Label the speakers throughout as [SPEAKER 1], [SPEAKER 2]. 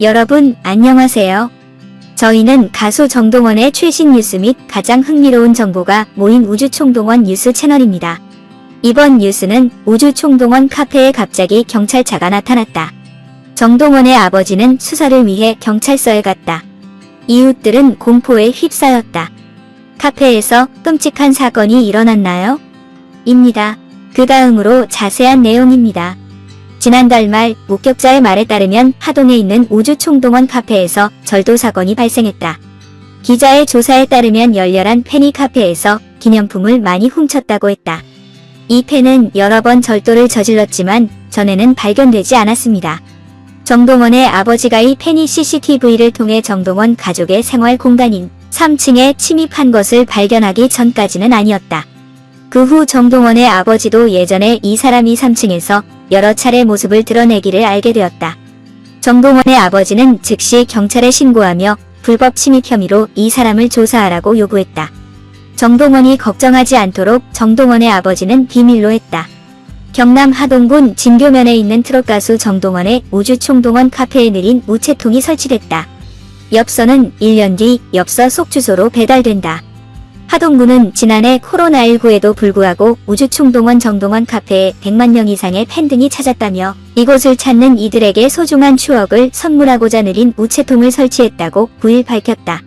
[SPEAKER 1] 여러분, 안녕하세요. 저희는 가수 정동원의 최신 뉴스 및 가장 흥미로운 정보가 모인 우주총동원 뉴스 채널입니다. 이번 뉴스는 우주총동원 카페에 갑자기 경찰차가 나타났다. 정동원의 아버지는 수사를 위해 경찰서에 갔다. 이웃들은 공포에 휩싸였다. 카페에서 끔찍한 사건이 일어났나요? 입니다. 그 다음으로 자세한 내용입니다. 지난달 말 목격자의 말에 따르면 하동에 있는 우주총동원 카페에서 절도 사건이 발생했다. 기자의 조사에 따르면 열렬한 팬이 카페에서 기념품을 많이 훔쳤다고 했다. 이 팬은 여러 번 절도를 저질렀지만 전에는 발견되지 않았습니다. 정동원의 아버지가 이 팬이 CCTV를 통해 정동원 가족의 생활 공간인 3층에 침입한 것을 발견하기 전까지는 아니었다. 그 후 정동원의 아버지도 예전에 이 사람이 3층에서 여러 차례 모습을 드러내기를 알게 되었다. 정동원의 아버지는 즉시 경찰에 신고하며 불법 침입 혐의로 이 사람을 조사하라고 요구했다. 정동원이 걱정하지 않도록 정동원의 아버지는 비밀로 했다. 경남 하동군 진교면에 있는 트롯 가수 정동원의 우주총동원 카페에 느린 우체통이 설치됐다. 엽서는 1년 뒤 엽서 속 주소로 배달된다. 하동군은 지난해 코로나19에도 불구하고 우주총동원 정동원 카페에 100만 명 이상의 팬 등이 찾았다며 이곳을 찾는 이들에게 소중한 추억을 선물하고자 느린 우체통을 설치했다고 9일 밝혔다.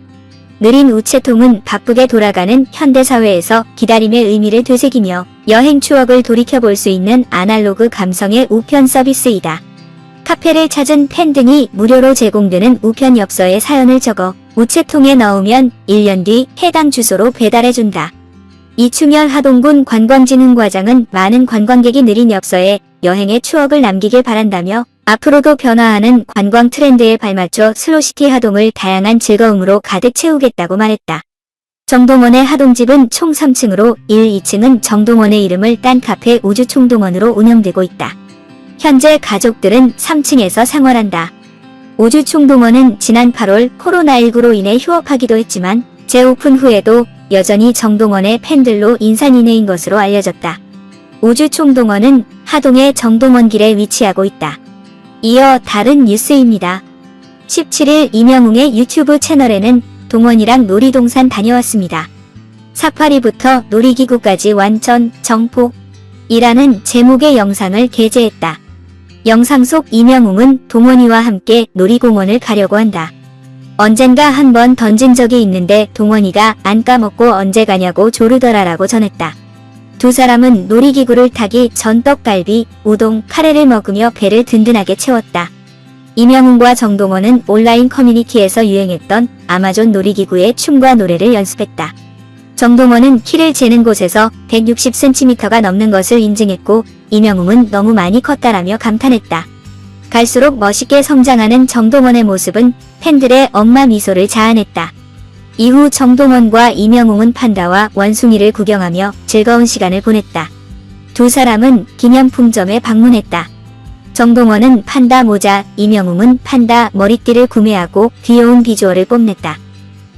[SPEAKER 1] 느린 우체통은 바쁘게 돌아가는 현대사회에서 기다림의 의미를 되새기며 여행 추억을 돌이켜볼 수 있는 아날로그 감성의 우편 서비스이다. 카페를 찾은 팬 등이 무료로 제공되는 우편 엽서에 사연을 적어 우체통에 넣으면 1년 뒤 해당 주소로 배달해준다. 이충열 하동군 관광진흥과장은 많은 관광객이 느린 엽서에 여행의 추억을 남기길 바란다며 앞으로도 변화하는 관광 트렌드에 발맞춰 슬로시티 하동을 다양한 즐거움으로 가득 채우겠다고 말했다. 정동원의 하동집은 총 3층으로 1, 2층은 정동원의 이름을 딴 카페 우주총동원으로 운영되고 있다. 현재 가족들은 3층에서 생활한다. 우주총동원은 지난 8월 코로나19로 인해 휴업하기도 했지만 재오픈 후에도 여전히 정동원의 팬들로 인산인해인 것으로 알려졌다. 우주총동원은 하동의 정동원길에 위치하고 있다. 이어 다른 뉴스입니다. 17일 이명웅의 유튜브 채널에는 동원이랑 놀이동산 다녀왔습니다. 사파리부터 놀이기구까지 완전 정폭이라는 제목의 영상을 게재했다. 영상 속 이명웅은 동원이와 함께 놀이공원을 가려고 한다. 언젠가 한 번 던진 적이 있는데 동원이가 안 까먹고 언제 가냐고 조르더라라고 전했다. 두 사람은 놀이기구를 타기 전 떡갈비, 우동, 카레를 먹으며 배를 든든하게 채웠다. 이명웅과 정동원은 온라인 커뮤니티에서 유행했던 아마존 놀이기구의 춤과 노래를 연습했다. 정동원은 키를 재는 곳에서 160cm가 넘는 것을 인증했고 이명웅은 너무 많이 컸다라며 감탄했다. 갈수록 멋있게 성장하는 정동원의 모습은 팬들의 엄마 미소를 자아냈다. 이후 정동원과 이명웅은 판다와 원숭이를 구경하며 즐거운 시간을 보냈다. 두 사람은 기념품점에 방문했다. 정동원은 판다 모자, 이명웅은 판다 머리띠를 구매하고 귀여운 비주얼을 뽐냈다.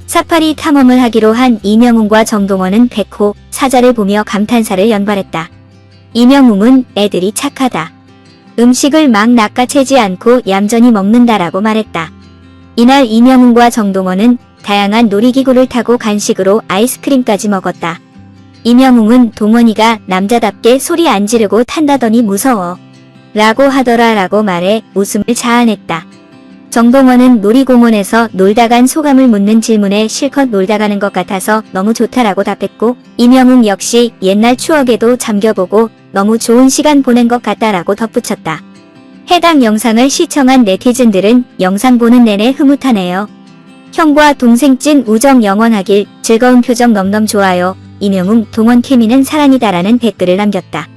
[SPEAKER 1] 사파리 탐험을 하기로 한 이명웅과 정동원은 백호, 사자를 보며 감탄사를 연발했다. 이명웅은 애들이 착하다. 음식을 막 낚아채지 않고 얌전히 먹는다라고 말했다. 이날 이명웅과 정동원은 다양한 놀이기구를 타고 간식으로 아이스크림까지 먹었다. 이명웅은 동원이가 남자답게 소리 안 지르고 탄다더니 무서워. 라고 하더라 라고 말해 웃음을 자아냈다. 정동원은 놀이공원에서 놀다 간 소감을 묻는 질문에 실컷 놀다 가는 것 같아서 너무 좋다라고 답했고 이명웅 역시 옛날 추억에도 잠겨보고 너무 좋은 시간 보낸 것 같다라고 덧붙였다. 해당 영상을 시청한 네티즌들은 영상 보는 내내 흐뭇하네요. 형과 동생 찐 우정 영원하길 즐거운 표정 넘넘 좋아요. 이명웅 동원 케미는 사랑이다라는 댓글을 남겼다.